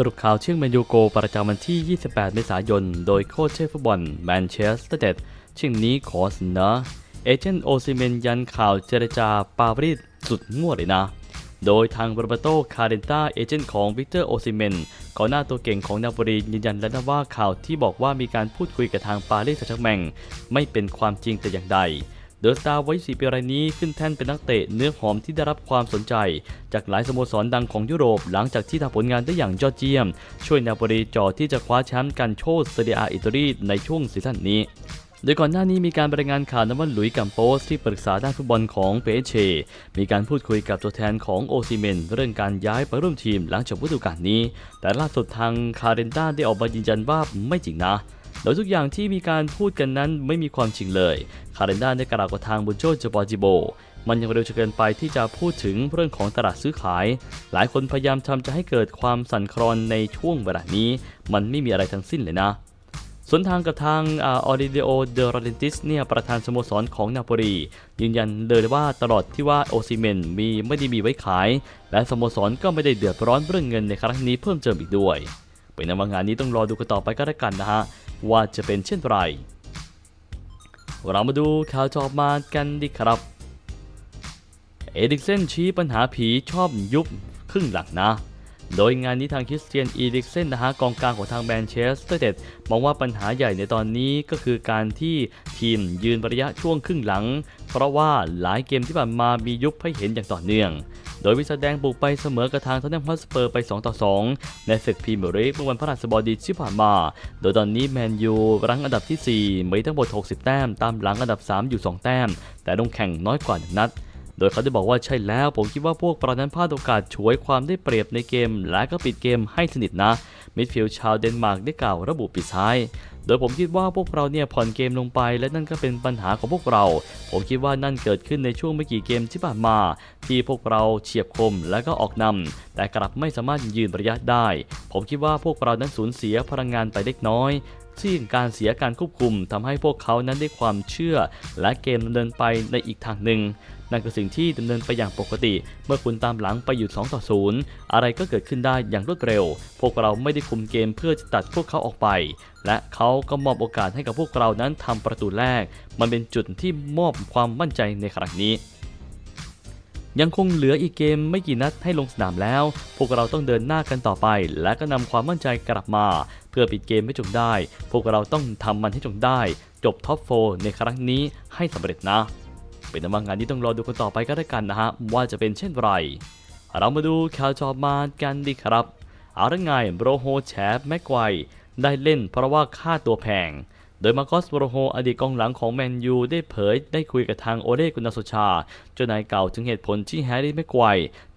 สรุปข่าวเชื่องแมนยูโกประจำวันที่ 28 เมษายน โดยโค้ชเชฟฟุตบอลแมนเชสเตอร์เดดเชื่องนี้ขอเสนอเอเจนต์โอซิเมนยันข่าวเจรจาปารีสสุดมั่วเลยนะ โดยทางโรเบโตคาเรนตาเอเจนต์ของวิกเตอร์โอซิเมนก่องหน้าตัวเก่งของนาโปลียืนยันแล้วนะว่าข่าวที่บอกว่ามีการพูดคุยกับทางปารีสแซงต์แมงไม่เป็นความจริงแต่อย่างใด เดอะสตาร์วัย4ปีรายนี้ขึ้นแท่นเป็นนักเตะเนื้อหอมที่ได้รับความสนใจ จากหลายสโมสรดังของยุโรปหลังจากที่ทำผลงานได้อย่างยอดเยี่ยม ช่วยนาโปลีจ่อที่จะคว้าแชมป์กันโชดเซเรียอาอิตาลีในช่วงซีซั่นนี้โดยก่อนหน้านี้มีการรายงานข่าวนว่าหลุยส์กัมโปสที่ปรึกษาด้านฟุตบอลของเปเช มีการพูดคุยกับตัวแทนของโอซิเมนเรื่องการย้ายไปร่วมทีมหลังจบฤดูกาลนี้ แต่ล่าสุดทางคาเรนต้าได้ออกมายืนยันว่าไม่จริงนะ โดยทุกอย่างที่มีการพูดกันนั้นไม่มีความจริงเลย คาเรนด้าได้กล่าวกับทางบุญโจจปอจิโบ มันยังเร็วเกินไปที่จะพูดถึงเรื่องของตลาดซื้อขาย หลายคนพยายามทำจะให้เกิดความสั่นคลอนในช่วงเวลานี้ มันไม่มีอะไรทั้งสิ้นเลยนะส่วนทางกับทางออริเดโอเดอร์เรนติสเนี่ยประธานสโมสรของนาโปลียืนยันเลยว่าตลอดที่ว่าโอซิเมนมีไม่ได้มีไว้ขาย และสโมสรก็ไม่ได้เดือดร้อนเรื่องเงินในครั้งนี้เพิ่มเติมอีกด้วย เป็นนว่างานนี้ต้องรอดูกันต่อไปก็แล้วกันนะฮะ ว่าจะเป็นเช่นไร เรามาดูข่าวจอบมากันดีครับ เอดิกเซนชี้ปัญหาผีชอบยุบครึ่งหลังนะ โดยงานนี้ทางคริสเตียนอีดิกเซนนะฮะกองกลางของทางแมนเชสเตอร์เดดมองว่าปัญหาใหญ่ในตอนนี้ก็คือการที่ทีมยืนระยะช่วงครึ่งหลัง เพราะว่าหลายเกมที่ผ่านมามียุบให้เห็นอย่างต่อเนื่อง โดยวิสแดงบุกไปเสมอกับทางทอนแนมฮอสเปอร์ไป 2 ต่อ 2 ในศึกพรีเมียร์ลีกเมื่อวันพฤหัสบดีที่ผ่านมา โดยตอนนี้แมนยูรั้งอันดับที่ 4 มีทั้งหมด 60 แต้ม ตามหลังอันดับ 3 อยู่ 2 แต้ม แต่ลงแข่งน้อยกว่านัด โดยเขาได้บอกว่าใช่แล้วผมคิดว่าพวกเรานั้นพลาดโอกาสฉวยความได้เปรียบในเกม และก็ปิดเกมให้สนิทนะ มิดฟิลด์ชาวเดนมาร์กได้กล่าวระบุปิดท้าย โดยผมคิดว่าพวกเราเนี่ยผ่อนเกมลงไป และนั่นก็เป็นปัญหาของพวกเรา ผมคิดว่านั่นเกิดขึ้นในช่วงไม่กี่เกมที่ผ่านมา ที่พวกเราเฉียบคมและก็ออกนำแต่กลับไม่สามารถยืนระยะได้ ผมคิดว่าพวกเรานั้นสูญเสียพลังงานไปเล็กน้อยซึ่งการเสียการควบคุมทำให้พวกเขานั้นได้ความเชื่อ และเกมดำเนินไปในอีกทางหนึ่ง นั่นคือสิ่งที่ดำเนินไปอย่างปกติ เมื่อคุณตามหลังไปอยู่2ต่อ0อะไรก็เกิดขึ้นได้อย่างรวดเร็ว พวกเราไม่ได้คุมเกมเพื่อจะตัดพวกเขาออกไป และเขาก็มอบโอกาสให้กับพวกเรานั้นทำประตูแรก มันเป็นจุดที่มอบความมั่นใจในครั้งนี้ยังคงเหลืออีกเกมไม่กี่นัดให้ลงสนามแล้ว พวกเราต้องเดินหน้ากันต่อไป และก็นำความมั่นใจกลับมา เพื่อปิดเกมให้จงได้ พวกเราต้องทำมันให้จงได้ จบท็อปโฟในครั้งนี้ให้สำเร็จนะ เป็นว่างานนี้ต้องรอดูกันต่อไปก็แล้วกันนะฮะว่าจะเป็นเช่นไร เรามาดูข่าวจอบมากันดีครับอาละไงโบรโฮแชฟแม็กไกวได้เล่นเพราะว่าค่าตัวแพง โดยมาร์กอสโบรโฮอดีตกองหลังของแมนยูได้เผยได้คุยกับทางโอเดกุนาโซชา เจ้านายเก่าถึงเหตุผลที่แฮร์รี่แม็กไกว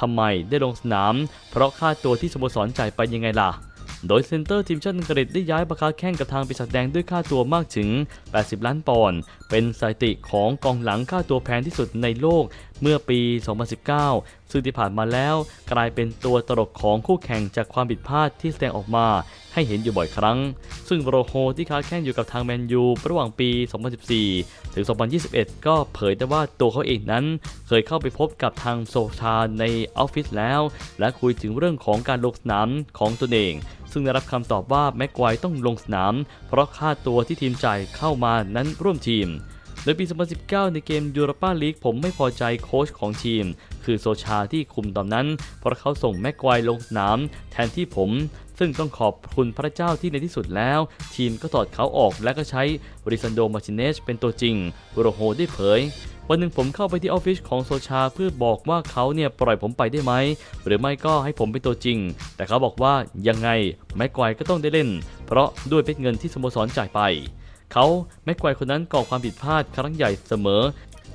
ทำไมได้ลงสนาม เพราะค่าตัวที่สโมสรจ่ายไปยังไงล่ะ โดยเซนเตอร์ทีมชาติอังกฤษได้ย้ายปากกาแข่งกับทางปีศาจแดงด้วยค่าตัวมากถึง 80 ล้านปอนด์ เป็นสถิติของกองหลังค่าตัวแพงที่สุดในโลก เมื่อปี 2019 ซึ่งที่ผ่านมาแล้วกลายเป็นตัวตลกของคู่แข่งจากความผิดพลาดที่แสดงออกมาให้เห็นอยู่บ่อยครั้ง ซึ่งโรโฮที่ค้าแข่งอยู่กับทางแมนยูระหว่างปี 2014 ถึง 2021 ก็เผยได้ว่าตัวเขาเองนั้น เคยเข้าไปพบกับทางโซชาในออฟฟิศแล้ว และคุยถึงเรื่องของการลงสนามของตนเอง ซึ่งได้รับคำตอบว่าแม็กไกวต้องลงสนาม เพราะค่าตัวที่ทีมจ่ายเข้ามานั้นร่วมทีม โดยปี 2019 ในเกมยูโรปาลีกผมไม่พอใจโค้ชของทีม คือโซชาที่คุมตอนนั้น เพราะเขาส่งแม็กไกวลงสนาม แทนที่ผม ซึ่งต้องขอบคุณพระเจ้าที่ในที่สุดแล้ว ทีมก็ถอดเขาออกและก็ใช้ริซันโดมาชิเนสเป็นตัวจริงโรโฮได้เผยวันหนึ่งผมเข้าไปที่ออฟฟิศของโซชาเพื่อบอกว่าเขาเนี่ยปล่อยผมไปได้ไหม หรือไม่ก็ให้ผมเป็นตัวจริง แต่เขาบอกว่ายังไงแม็กไกวก็ต้องได้เล่น เพราะด้วยเป็นเงินที่สโมสรจ่ายไป เขาแม็กไกวคนนั้นก่อความผิดพลาดครั้งใหญ่เสมอ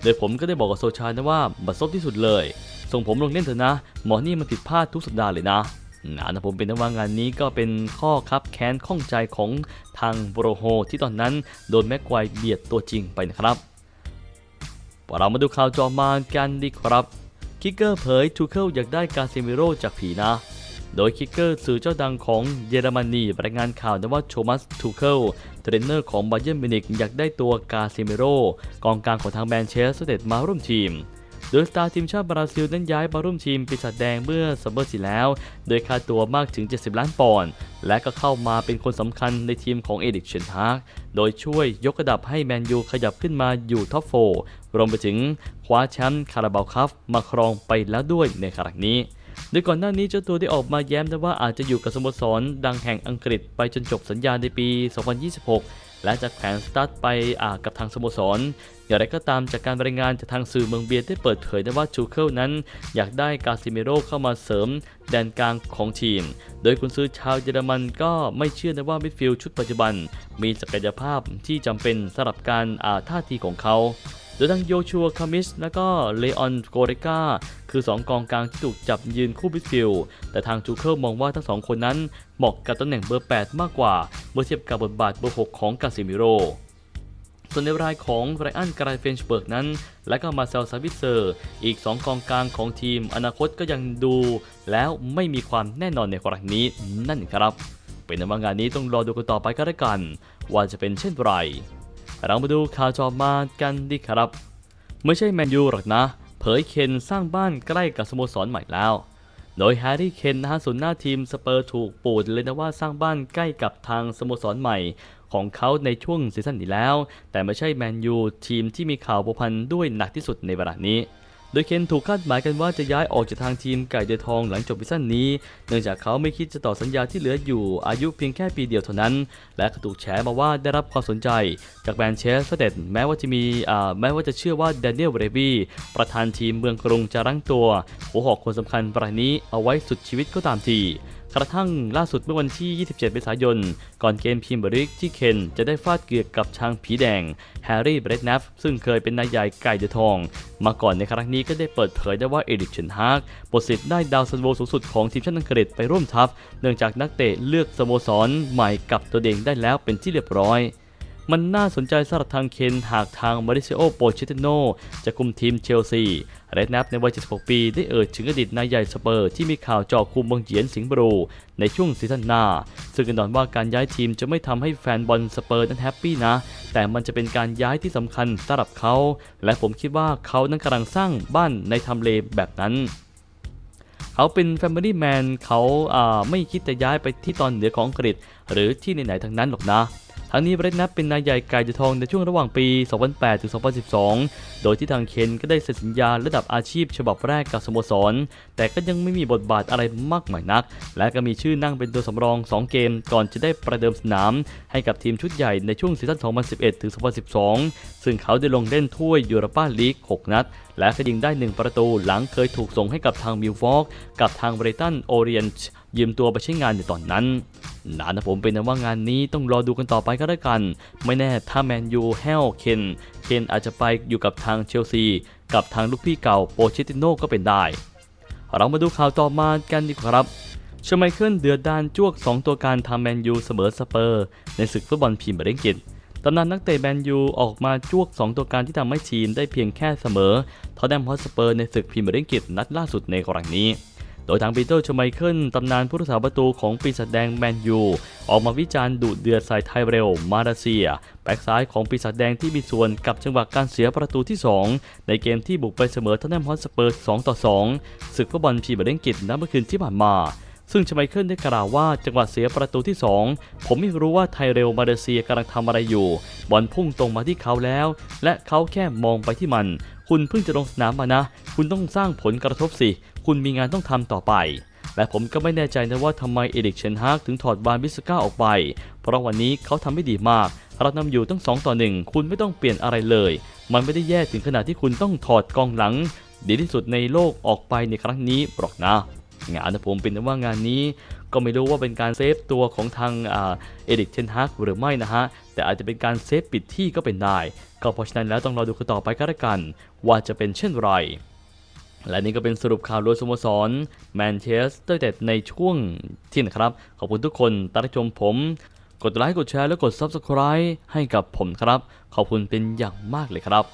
โดยผมก็ได้บอกกับโซชานะว่าบัดซบที่สุดเลย ส่งผมลงเล่นเถอะนะ หมอนี่มันผิดพลาดทุกสัปดาห์เลยนะนะนะผมเป็นนะว่างานนี้ก็เป็นข้อครับแค้นข้องใจของทางโบรโฮที่ตอนนั้นโดนแม็กไกวเบียดตัวจริงไปนะครับเรามาดูข่าวจอมากันดีครับคิกเกอร์เผยทูเคิลอยากได้กาเซมิโร่จากผีนะ โดยคิกเกอร์สื่อเจ้าดังของเยอรมนีรายงานข่าวนะว่าโทมัสทูเคิลเทรนเนอร์ของบาเยิร์นมิวนิกอยากได้ตัวกาเซมิโรกองกลางของทางแมนเชสเตอร์เดมาร่วมทีมโดยสตาร์ทีมชาติบราซิลนั้นย้ายมาร่วมทีมปีศาจแดงเมื่อซัมเมอร์ที่แล้ว โดยค่าตัวมากถึง 70 ล้านปอนด์ และก็เข้ามาเป็นคนสำคัญในทีมของเอดิกเชนฮากโดยช่วยยกระดับให้แมนยูขยับขึ้นมาอยู่ท็อปโฟรวมไปถึงคว้าแชมป์คาราบาวคัพมาครองไปแล้วด้วยในครั้งนี้ โดยก่อนหน้านี้เจ้าตัวได้ออกมาแย้มนะว่าอาจจะอยู่กับสโมสรดังแห่งอังกฤษไปจนจบสัญญาในปี 2026 และจะแขวนสตาร์ทไปกับทางสโมสร อย่างไรก็ตามจากการรายงานจากทางสื่อเมืองเบียร์ได้เปิดเผยนะว่าชูเคิลนั้น อยากได้กาซิเมโรเข้ามาเสริมแดนกลางของทีม โดยคุณซื้อชาวเยอรมันก็ไม่เชื่อนะว่ามิดฟิลด์ชุดปัจจุบัน มีศักยภาพที่จำเป็นสำหรับการท่าทีของเขา โดยทั้งโยชัวคามิสและก็เลออนโกเรกาคือ 2 กองกลางที่ถูกจับยืนคู่มิดฟิลด์แต่ทางจูเคิลมองว่าทั้งสองคนนั้นเหมาะกับตำแหน่งเบอร์ 8 มากกว่า เมื่อเทียบกับบทบาทเบอร์ 6 ของกาซิมิโรส่วนในรายของไรอันกรายเฟนชเบิร์กนั้น และก็มาเซลซาวิเซอร์ อีก 2 กองกลางของทีมอนาคตก็ยังดู แล้วไม่มีความแน่นอนในกรณีนี้นั่นครับ เป็นในว่างานนี้ต้องรอดูกันต่อไปก็แล้วกัน ว่าจะเป็นเช่นไร เรามาดูข่าวจอมากันดีครับ ไม่ใช่แมนยูหรอกนะ เผยเคนสร้างบ้านใกล้กับสโมสรใหม่แล้ว โดยแฮร์รี่เคนนะฮะส่วนหน้าทีมสเปอร์ถูกปูดเลยนะว่าสร้างบ้านใกล้กับทางสโมสรใหม่ของเขาในช่วงซีซั่นนี้แล้ว แต่ไม่ใช่แมนยูทีมที่มีข่าวผูกพันด้วยหนักที่สุดในเวลานี้ โดยเคนถูกคาดหมายกันว่าจะย้ายออกจากทางทีมไก่เดือทองหลังจบซีซั่นนี้ เนื่องจากเขาไม่คิดจะต่อสัญญาที่เหลืออยู่อายุเพียงแค่ปีเดียวเท่านั้น และก็ถูกแฉมาว่าได้รับความสนใจ จากแมนเชสเตอร์แม้ว่าจะมีอ่าแม้ว่าจะเชื่อว่าแดเนียลเรวีประธานทีมเมืองกรุงจะรั้งตัว หัวหอกคนสำคัญรายนี้เอาไว้สุดชีวิตก็ตามที กระทั่งล่าสุดเมื่อวันที่ 27 เมษายน ก่อนเกมพิมบริกที่เคนจะได้ฟาดเกือกกับช้างผีแดงแฮร์รี่เบรดนัฟซึ่งเคยเป็นนายใหญ่ไก่เดือทอง มาก่อนในครั้งนี้ก็ได้เปิดเผยได้ว่าเอริกเชนฮากปลดสิทธิ์ได้ดาวซันโวสูงสุดของทีมชาติอังกฤษไปร่วมทัพ เนื่องจากนักเตะเลือกสโมสรใหม่กับตัวเองได้แล้วเป็นที่เรียบร้อย มันน่าสนใจสำหรับทางเคนหากทางมาริเซโอโปเชติโนจะคุมทีมเชลซีเรดนับในวัย 76 ปี ได้เอ่ยถึงอดีตนายใหญ่สเปอร์ที่มีข่าวเจาะคุมบังเหียนสิงห์บรูในช่วงซีซั่นหน้า ซึ่งกันดอนว่าการย้ายทีมจะไม่ทำให้แฟนบอลสเปอร์นั้นแฮปปี้นะ แต่มันจะเป็นการย้ายที่สำคัญสำหรับเขา และผมคิดว่าเขานั้นกำลังสร้างบ้านในทำเลแบบนั้นเขาเป็น Family Man เขาาไม่คิดจะย้ายไปที่ตอนเหนือของอังกฤษ หรือที่ไหนๆทั้งนั้นหรอกนะ ทั้งนี้เบรดนับเป็นนายใหญ่ไก่จะทองในช่วงระหว่างปี 2008 ถึง 2012 โดยที่ทางเคนก็ได้เซ็นสัญญาระดับอาชีพฉบับแรกกับสโมสร แต่ก็ยังไม่มีบทบาทอะไรมากมายนัก และก็มีชื่อนั่งเป็นตัวสำรอง 2 เกม ก่อนจะได้ประเดิมสนาม ให้กับทีมชุดใหญ่ในช่วงซีซั่น 2011 ถึง 2012 ซึ่งเขาได้ลงเล่นถ้วยยูโรปาลีก 6 นัด และก็ยิงได้ 1 ประตูหลังเคยถูกส่งให้กับทางมิลฟอกกับทางเบรตันโอเรียนต์ ยืมตัวไปใช้งานในตอนนั้นนานะผมเป็นนะว่างานนี้ต้องรอดูกันต่อไปก็แล้วกัน ไม่แน่ถ้าแมนยูแฮลเคนเคนอาจจะไปอยู่กับทางเชลซี กับทางลูกพี่เก่าโปเชติโน่ก็เป็นได้ เรามาดูข่าวต่อมากันดีกว่าครับชไมเคิลเดือดดานจวก 2 ตัวการทำแมนยูเสมอสเปอร์ ในศึกฟุตบอลพรีเมียร์ลีกอังกฤษตำนานนักเตะแมนยูออกมาจวก 2 ตัวการที่ทำให้ทีมได้เพียงแค่เสมอทอตแนมฮอตสเปอร์ในศึกพรีเมียร์ลีกอังกฤษนัดล่าสุดในครั้งนี้ โดยทางปีเตอร์ชไมเคิลตำนานผู้รักษาประตูของปีศาจแดงแมนยู ออกมาวิจารณ์ดุเดือดใส่ไทยเร็ว มาเลเซีย แบ็กซ้ายของปีศาจแดงที่มีส่วนกับจังหวะการเสียประตูที่ 2 ในเกมที่บุกไปเสมอทันแนมฮอตสเปอร์2ต่อ2ศึกฟุตบอลพรีเมียร์ลีกอังกฤษนัดเมื่อคืนที่ผ่านมา ซึ่งชไมเคิลได้กล่าวว่าจังหวะเสียประตูที่ 2 ผมไม่รู้ว่าไทเรลมาเลเซียกำลังทำอะไรอยู่ บอลพุ่งตรงมาที่เขาแล้ว และเขาแค่มองไปที่มัน คุณเพิ่งจะลงสนามมานะ คุณต้องสร้างผลกระทบสิ คุณมีงานต้องทำต่อไปและผมก็ไม่แน่ใจนะว่าทำไมเอริกเชนฮากถึงถอดบานบิสก้าออกไป เพราะวันนี้เขาทำไม่ดีมาก เรานำอยู่ตั้ง2ต่อ1คุณไม่ต้องเปลี่ยนอะไรเลย มันไม่ได้แย่ถึงขนาดที่คุณต้องถอดกองหลัง ดีที่สุดในโลกออกไปในครั้งนี้หรอกนะ งานนะผมเป็นว่างานนี้ก็ไม่รู้ว่าเป็นการเซฟตัวของทางเอริกเชนฮากหรือไม่นะฮะ แต่อาจจะเป็นการเซฟปิดที่ก็เป็นได้ ก็เพราะฉะนั้นแล้วต้องรอดูกันต่อไปก็แล้วกัน ว่าจะเป็นเช่นไร และนี่ก็เป็นสรุปข่าวโดยสโมสรแมนเชสเตอร์เดในช่วงที่นะครับ ขอบคุณทุกคนตามรับชมผม กดไลค์กดแชร์และกด Subscribe ให้กับผมครับ ขอบคุณเป็นอย่างมากเลยครับ